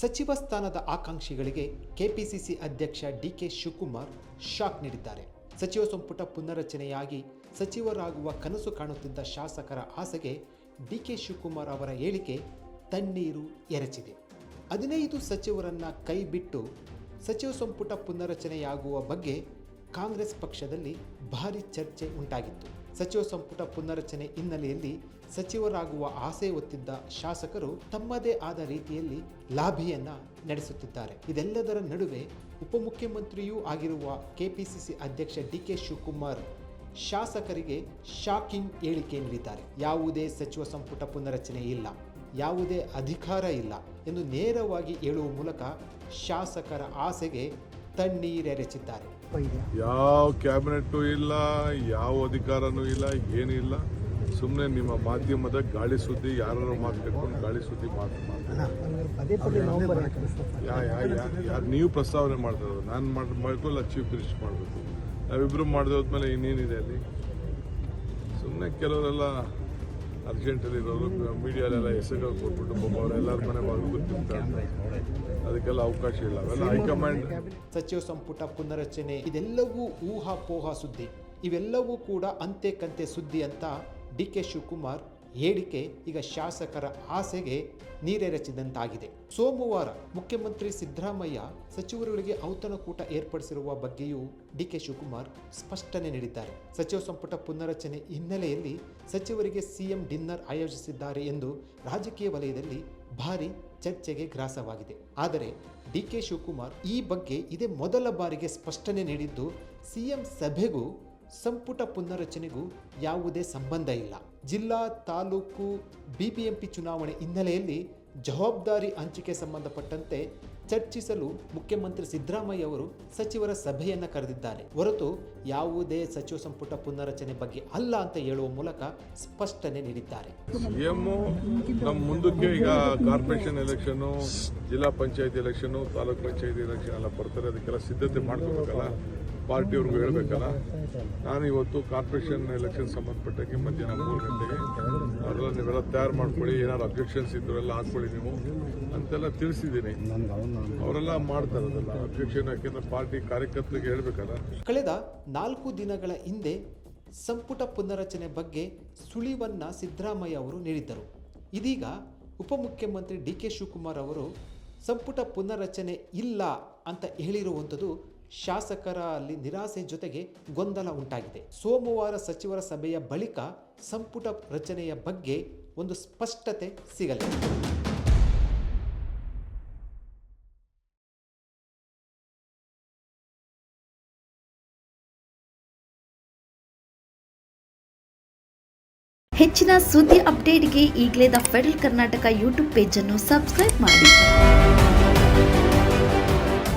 ಸಚಿವ ಸ್ಥಾನದ ಆಕಾಂಕ್ಷಿಗಳಿಗೆ ಕೆಪಿಸಿಸಿ ಅಧ್ಯಕ್ಷ ಡಿಕೆ ಶಿವಕುಮಾರ್ ಶಾಕ್ ನೀಡಿದ್ದಾರೆ. ಸಚಿವ ಸಂಪುಟ ಪುನರಚನೆಯಾಗಿ ಸಚಿವರಾಗುವ ಕನಸು ಕಾಣುತ್ತಿದ್ದ ಶಾಸಕರ ಆಸೆಗೆ ಡಿಕೆ ಶಿವಕುಮಾರ್ ಅವರ ಹೇಳಿಕೆ ತಣ್ಣೀರು ಎರಚಿದೆ. ಹದಿನೈದು ಸಚಿವರನ್ನ ಕೈಬಿಟ್ಟು ಸಚಿವ ಸಂಪುಟ ಪುನರಚನೆಯಾಗುವ ಬಗ್ಗೆ ಕಾಂಗ್ರೆಸ್ ಪಕ್ಷದಲ್ಲಿ ಭಾರಿ ಚರ್ಚೆ ಉಂಟಾಗಿತ್ತು. ಸಚಿವ ಸಂಪುಟ ಪುನರಚನೆ ಹಿನ್ನೆಲೆಯಲ್ಲಿ ಸಚಿವರಾಗುವ ಆಸೆ ಹೊತ್ತಿದ್ದ ಶಾಸಕರು ತಮ್ಮದೇ ಆದ ರೀತಿಯಲ್ಲಿ ಲಾಭಿಯನ್ನ ನಡೆಸುತ್ತಿದ್ದಾರೆ. ಇದೆಲ್ಲದರ ನಡುವೆ ಉಪಮುಖ್ಯಮಂತ್ರಿಯೂ ಆಗಿರುವ ಕೆಪಿಸಿಸಿ ಅಧ್ಯಕ್ಷ ಡಿ ಕೆ ಶಿವಕುಮಾರ್ ಶಾಸಕರಿಗೆ ಶಾಕಿಂಗ್ ಹೇಳಿಕೆ ನೀಡಿದ್ದಾರೆ. ಯಾವುದೇ ಸಚಿವ ಸಂಪುಟ ಪುನರಚನೆ ಇಲ್ಲ, ಯಾವುದೇ ಅಧಿಕಾರ ಇಲ್ಲ ಎಂದು ನೇರವಾಗಿ ಹೇಳುವ ಮೂಲಕ ಶಾಸಕರ ಆಸೆಗೆ ತಣ್ಣೀರೆರೆಚಿದ್ದಾರೆ ಯಾವ ಕ್ಯಾಬಿನೆಟ್ಟು ಇಲ್ಲ ಯಾವ ಅಧಿಕಾರನೂ ಇಲ್ಲ ಏನಿಲ್ಲ ಸುಮ್ಮನೆ ನಿಮ್ಮ ಮಾಧ್ಯಮದ ಗಾಳಿ ಸುದ್ದಿ ಯಾರು ಮಾತು ಕಟ್ಕೊಂಡು ಗಾಳಿ ಸುದ್ದಿ ಮಾತು ಯಾರು ನೀವು ಪ್ರಸ್ತಾವನೆ ಮಾಡ್ತಾರೆ ನಾನು ಮಾಡಿ ಇಲ್ಲ ಚೀಫ್ ಮಿನಿಸ್ಟರ್ ಮಾಡಬೇಕು. ನಾವಿಬ್ಬರು ಮಾಡಿದೆ ಹೋದ್ಮೇಲೆ ಇನ್ನೇನಿದೆ ಅಲ್ಲಿ? ಸುಮ್ಮನೆ ಕೆಲವರೆಲ್ಲ ಅರ್ಜೆಂಟಲ್ಲಿ ಇರೋರು ಮೀಡಿಯಾಲೆಲ್ಲ ಹೆಸರುಗಳು ಕೊಟ್ಬಿಟ್ಟು ಪಾಪ ಅವರೆಲ್ಲರ ಮನೆ ಬಾಗಿಲು ಗೊತ್ತಿರ್ತಾರೆ ಅದಕ್ಕೆಲ್ಲ ಅವಕಾಶ ಇಲ್ಲ. ಅವೆಲ್ಲ ಹೈಕಮಾಂಡ್ ಸಚಿವ ಸಂಪುಟ ಪುನರಚನೆ ಇದೆಲ್ಲವೂ ಊಹಾಪೋಹ ಸುದ್ದಿ. ಇವೆಲ್ಲವೂ ಕೂಡ ಅಂತೆ ಕಂತೆ ಸುದ್ದಿ ಅಂತ ಡಿ ಕೆ ಶಿವಕುಮಾರ್ ಹೇಳಿಕೆ ಈಗ ಶಾಸಕರ ಆಸೆಗೆ ನೀರೆರಚಿದಂತಾಗಿದೆ. ಸೋಮವಾರ ಮುಖ್ಯಮಂತ್ರಿ ಸಿದ್ದರಾಮಯ್ಯ ಸಚಿವರುಗಳಿಗೆ ಔತಣಕೂಟ ಏರ್ಪಡಿಸಿರುವ ಬಗ್ಗೆಯೂ ಡಿ ಕೆ ಶಿವಕುಮಾರ್ ಸ್ಪಷ್ಟನೆ ನೀಡಿದ್ದಾರೆ. ಸಚಿವ ಸಂಪುಟ ಪುನರಚನೆ ಹಿನ್ನೆಲೆಯಲ್ಲಿ ಸಚಿವರಿಗೆ ಸಿಎಂ ಡಿನ್ನರ್ ಆಯೋಜಿಸಿದ್ದಾರೆ ಎಂದು ರಾಜಕೀಯ ವಲಯದಲ್ಲಿ ಭಾರಿ ಚರ್ಚೆಗೆ ಗ್ರಾಸವಾಗಿದೆ. ಆದರೆ ಡಿ ಕೆ ಶಿವಕುಮಾರ್ ಈ ಬಗ್ಗೆ ಇದೇ ಮೊದಲ ಬಾರಿಗೆ ಸ್ಪಷ್ಟನೆ ನೀಡಿದ್ದು, ಸಿಎಂ ಸಭೆಗೂ ಸಂಪುಟ ಪುನರಚನೆಗೂ ಯಾವುದೇ ಸಂಬಂಧ ಇಲ್ಲ. ಜಿಲ್ಲಾ ತಾಲೂಕು ಬಿಬಿಎಂಪಿ ಚುನಾವಣೆ ಹಿನ್ನೆಲೆಯಲ್ಲಿ ಜವಾಬ್ದಾರಿ ಹಂಚಿಕೆ ಸಂಬಂಧಪಟ್ಟಂತೆ ಚರ್ಚಿಸಲು ಮುಖ್ಯಮಂತ್ರಿ ಸಿದ್ದರಾಮಯ್ಯ ಅವರು ಸಚಿವರ ಸಭೆಯನ್ನು ಕರೆದಿದ್ದಾರೆ. ಹೊರತು ಯಾವುದೇ ಸಚಿವ ಸಂಪುಟ ಪುನರಚನೆ ಬಗ್ಗೆ ಅಲ್ಲ ಅಂತ ಹೇಳುವ ಮೂಲಕ ಸ್ಪಷ್ಟನೆ ನೀಡಿದ್ದಾರೆ. ನಮ್ಮ ಮುಂದಕ್ಕೆ ಈಗ ಕಾರ್ಪೊರೇಷನ್ ಎಲೆಕ್ಷನ್, ಜಿಲ್ಲಾ ಪಂಚಾಯತ್ ಎಲೆಕ್ಷನ್, ತಾಲೂಕ್ ಪಂಚಾಯತ್ ಎಲೆಕ್ಷನ್ ಎಲ್ಲ ಬರ್ತಾರೆ. ಅದಕ್ಕೆಲ್ಲ ಸಿದ್ಧತೆ ಮಾಡ್ಕೋಬೇಕಲ್ಲ. ಪಾರ್ಟಿಯವ್ರಿಗೂ ಹೇಳಬೇಕಲ್ಲ? ನಾನು ಇವತ್ತು ಕಾರ್ಪೊರೇಷನ್ ಎಲೆಕ್ಷನ್ ಸಂಬಂಧಪಟ್ಟಾಗೆ ಮಧ್ಯಾಹ್ನ ಮೂರು ಗಂಟೆಗೆ ಅದೆಲ್ಲ ನೀವೆಲ್ಲ ತಯಾರು ಮಾಡ್ಕೊಳ್ಳಿ, ಏನಾದ್ರು ಅಬ್ಜೆಕ್ಷನ್ಸ್ ಇದ್ರು ಎಲ್ಲ ಹಾಕೊಳ್ಳಿ ನೀವು ಅಂತೆಲ್ಲ ತಿಳಿಸಿದ್ದೀನಿ. ಅವರೆಲ್ಲ ಮಾಡ್ತಾರೆ ಅದೆಲ್ಲ. ಅಬ್ಜೆಕ್ಷನ್ ಯಾಕೆಂದ್ರೆ ಪಾರ್ಟಿ ಕಾರ್ಯಕರ್ತರಿಗೆ ಹೇಳಬೇಕಲ್ಲ? ಕಳೆದ ನಾಲ್ಕು ದಿನಗಳ ಹಿಂದೆ ಸಂಪುಟ ಪುನರಚನೆ ಬಗ್ಗೆ ಸುಳಿವನ್ನ ಸಿದ್ದರಾಮಯ್ಯ ಅವರು ನೀಡಿದ್ದರು. ಇದೀಗ ಉಪಮುಖ್ಯಮಂತ್ರಿ ಡಿ ಕೆ ಶಿವಕುಮಾರ್ ಅವರು ಸಂಪುಟ ಪುನರಚನೆ ಇಲ್ಲ ಅಂತ ಹೇಳಿರುವಂಥದ್ದು ಶಾಸಕರ ಅಲ್ಲಿ ನಿರಾಸೆ ಜೊತೆಗೆ ಗೊಂದಲ ಉಂಟಾಗಿದೆ. ಸೋಮವಾರ ಸಚಿವರ ಸಭೆಯ ಬಳಿಕ ಸಂಪುಟ ರಚನೆಯ ಬಗ್ಗೆ ಒಂದು ಸ್ಪಷ್ಟತೆ ಸಿಗಲಿದೆ. ಹೆಚ್ಚಿನ ಸುದ್ದಿ ಅಪ್ಡೇಟ್ಗೆ ಈಗಲೇ ದ ಫೆಡರಲ್ ಕರ್ನಾಟಕ ಯೂಟ್ಯೂಬ್ ಪೇಜನ್ನು ಸಬ್ಸ್ಕ್ರೈಬ್ ಮಾಡಿ.